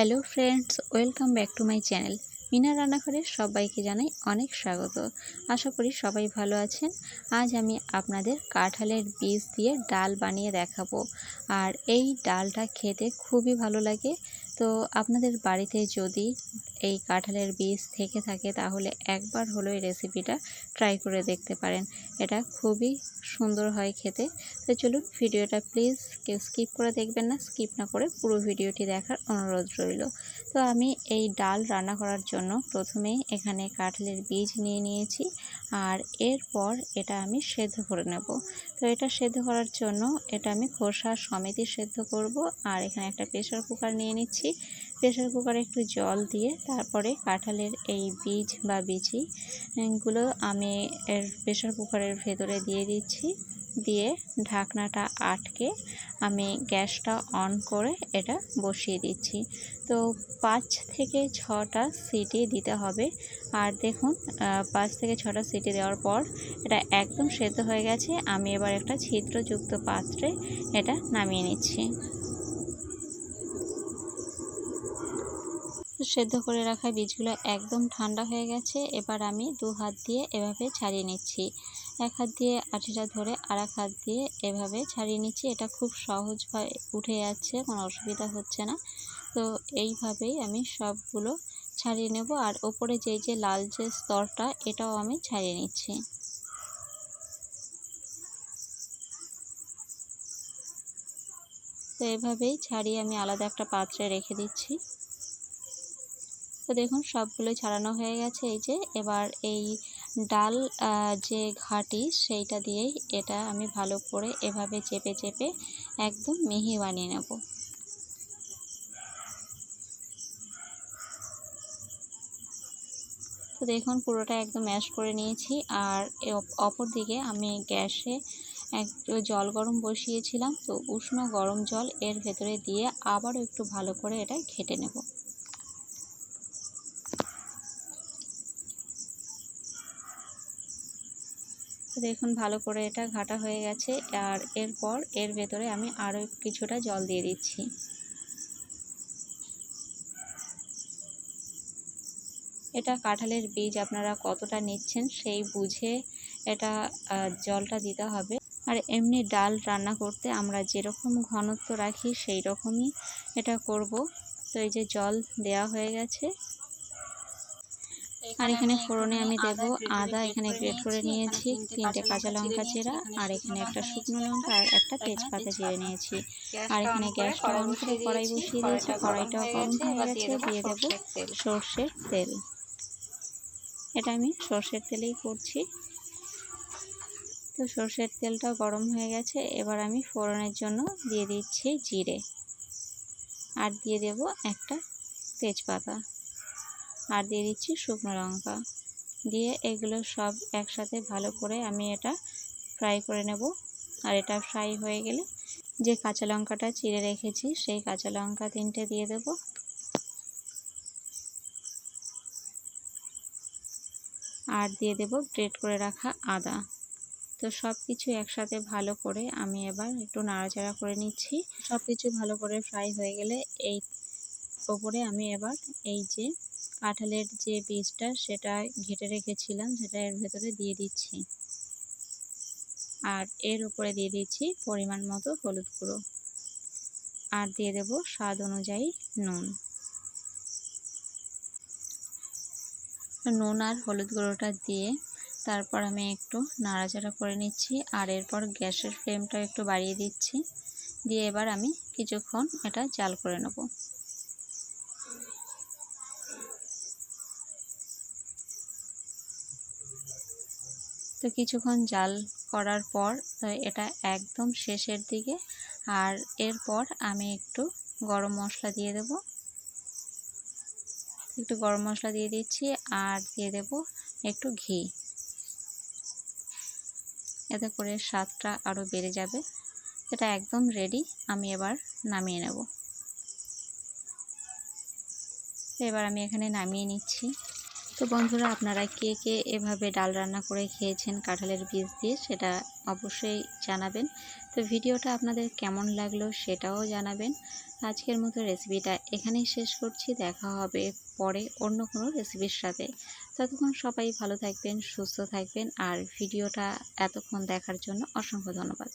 Hello friends, welcome back to my channel. Mina রান্নাঘরে সবাইকে জানাই অনেক স্বাগত। আশা করি সবাই ভালো আছেন। আজ আমি আপনাদের কাঁঠালের বীজ দিয়ে ডাল বানিয়ে দেখাবো। আর এই ডালটা খেতে খুবই ভালো লাগে। তো আপনাদের বাড়িতে যদি এই কাঁঠালের বীজ থেকে থাকে, তাহলে একবার হলো এই রেসিপিটা ট্রাই করে দেখতে পারেন। এটা খুবই সুন্দর হয় খেতে। তো চলুন ভিডিওটা প্লিজ কেউ স্কিপ করে দেখবেন না স্কিপ না করে পুরো ভিডিওটি দেখার অনুরোধ রইল। তো আমি এই ডাল রান্না করার জন্য প্রথমেই এখানে কাঁঠালের বীজ নিয়ে নিয়েছি আর এরপর এটা আমি সেদ্ধ করে নেব। তো এটা সেদ্ধ করার জন্য এটা আমি খোসা সমেতই সেদ্ধ করব আর এখানে একটা প্রেশার কুকার নিয়ে নিচ্ছি। প্রেশার কুকারে একটু জল দিয়ে তারপরে কাঁঠালের এই বীজ বা বিচি গুলো আমি এর প্রেশার কুকারের ভেতরে দিয়ে দিচ্ছি। দিয়ে ঢাকনাটা আটকে আমি গ্যাসটা অন করে এটা বসিয়ে দিচ্ছি। তো পাঁচ থেকে ছটা সিটি দিতে হবে। আর দেখুন পাঁচ থেকে ছটা সিটি দেওয়ার পর এটা একদম সেদ্ধ হয়ে গেছে। আমি এবার একটা ছিদ্রযুক্ত পাত্রে এটা নামিয়ে নিচ্ছি। সেদ্ধ করে রাখা বীজগুলো একদম ঠান্ডা হয়ে গেছে। এবার আমি দু হাত দিয়ে এভাবে ছাড়িয়ে নিচ্ছি। এক হাত দিয়ে আঠিটা ধরে আর এক হাত দিয়ে এভাবে ছাড়িয়ে নিচ্ছি। এটা খুব সহজভাবে উঠে যাচ্ছে, কোনো অসুবিধা হচ্ছে না। তো এইভাবেই আমি সবগুলো ছাড়িয়ে নেব। আর ওপরে যে যে লাল যে স্তরটা, এটাও আমি ছাড়িয়ে নিচ্ছি। তো এভাবেই ছাড়িয়ে আমি আলাদা একটা পাত্রে রেখে দিচ্ছি। তো দেখুন, সবগুলো ছাড়ানো হয়ে গেছে। এই যে, এবার এই ডাল যে ঘাটি, সেইটা দিয়েই এটা আমি ভালো করে এভাবে চেপে চেপে একদম মিহি বানিয়ে নেব। তো দেখুন, পুরোটা একদম ম্যাশ করে নিয়েছি। আর অপর দিকে আমি গ্যাসে একটু জল গরম বসিয়েছিলাম। তো উষ্ণ গরম জল এর ভেতরে দিয়ে আবারও একটু ভালো করে এটা ঘেটে নেব। দেখুন, ভালো করে এটা ঘাটা হয়ে গেছে। আর এরপর এর ভেতরে আমি আরও কিছুটা জল দিয়ে দিচ্ছি। এটা কাঁঠালের বীজ আপনারা কতটা নিচ্ছেন সেই বুঝে এটা জলটা দিতে হবে। আর এমনি ডাল রান্না করতে আমরা যেরকম ঘনত্ব রাখি সেই রকমই এটা করব। তো এই যে জল দেয়া হয়ে গেছে আর এখানে ফোড়নে আমি দেব আদা, এখানে গ্রেট করে নিয়েছি, তিনটে কাঁচা লঙ্কা চেরা, আর এখানে একটা শুকনো লঙ্কা আর একটা তেজপাতা চিড়ে নিয়েছি। আর এখানে গ্যাসটা অন করে কড়াই বসিয়ে দিয়েছি, কড়াইটাও গরম হয়ে গেছে, দিয়ে দেবো সর্ষের তেল। এটা আমি সর্ষের তেলেই করছি। তো সর্ষের তেলটা গরম হয়ে গেছে, এবার আমি ফোড়নের জন্য দিয়ে দিচ্ছি জিরে। আর দিয়ে দেব একটা তেজপাতা। আর দিয়ে দিচ্ছি শুকনো লঙ্কা। দিয়ে এগুলো সব একসাথে ভালো করে আমি এটা ফ্রাই করে নেব। আর এটা ফ্রাই হয়ে গেলে যে কাঁচা লঙ্কাটা চিড়ে রেখেছি, সেই কাঁচা লঙ্কা তিনটে দিয়ে দেব। আর দিয়ে দেব গ্রেট করে রাখা আদা। তো সব কিছু একসাথে ভালো করে আমি এবার একটু নাড়াচাড়া করে নিচ্ছি। সব কিছু ভালো করে ফ্রাই হয়ে গেলে এই ওপরে আমি এবার এই যে কাঁঠালের যে বীজটা সেটা ঘেটে রেখেছিলাম, সেটা এর ভেতরে দিয়ে দিচ্ছি। আর এর উপরে দিয়ে দিচ্ছি পরিমাণ মতো হলুদ গুঁড়ো। আর দিয়ে দেব স্বাদ অনুযায়ী নুন। নুন আর হলুদ গুঁড়োটা দিয়ে তারপর আমি একটু নাড়াচাড়া করে নিচ্ছি আর এরপর গ্যাসের ফ্লেমটা একটু বাড়িয়ে দিচ্ছি। দিয়ে এবার আমি কিছুক্ষণ এটা জাল করে নেব। তো কিছুক্ষণ জাল করার পর এটা একদম শেষের দিকে। আর এরপর আমি একটু গরম মশলা দিয়ে দেব। একটু গরম মশলা দিয়ে দিচ্ছি আর দিয়ে দেব একটু ঘি। এতে করে স্বাদটা আরও বেড়ে যাবে। এটা একদম রেডি আমি এবার নামিয়ে নেব। এবার আমি এখানে নামিয়ে নিচ্ছি। তো বন্ধুরা, আপনারা কে কে এভাবে ডাল রান্না করে খেয়েছেন কাঁঠালের বীজ দিয়ে সেটা অবশ্যই জানাবেন। তো ভিডিওটা আপনাদের কেমন লাগল সেটাও জানাবেন। আজকের মতো রেসিপিটা এখানেই শেষ করছি। দেখা হবে পরে অন্য কোনো রেসিপির সাথে। ততক্ষণ সবাই ভালো থাকবেন, সুস্থ থাকবেন। আর ভিডিওটা এতক্ষণ দেখার জন্য অসংখ্য ধন্যবাদ।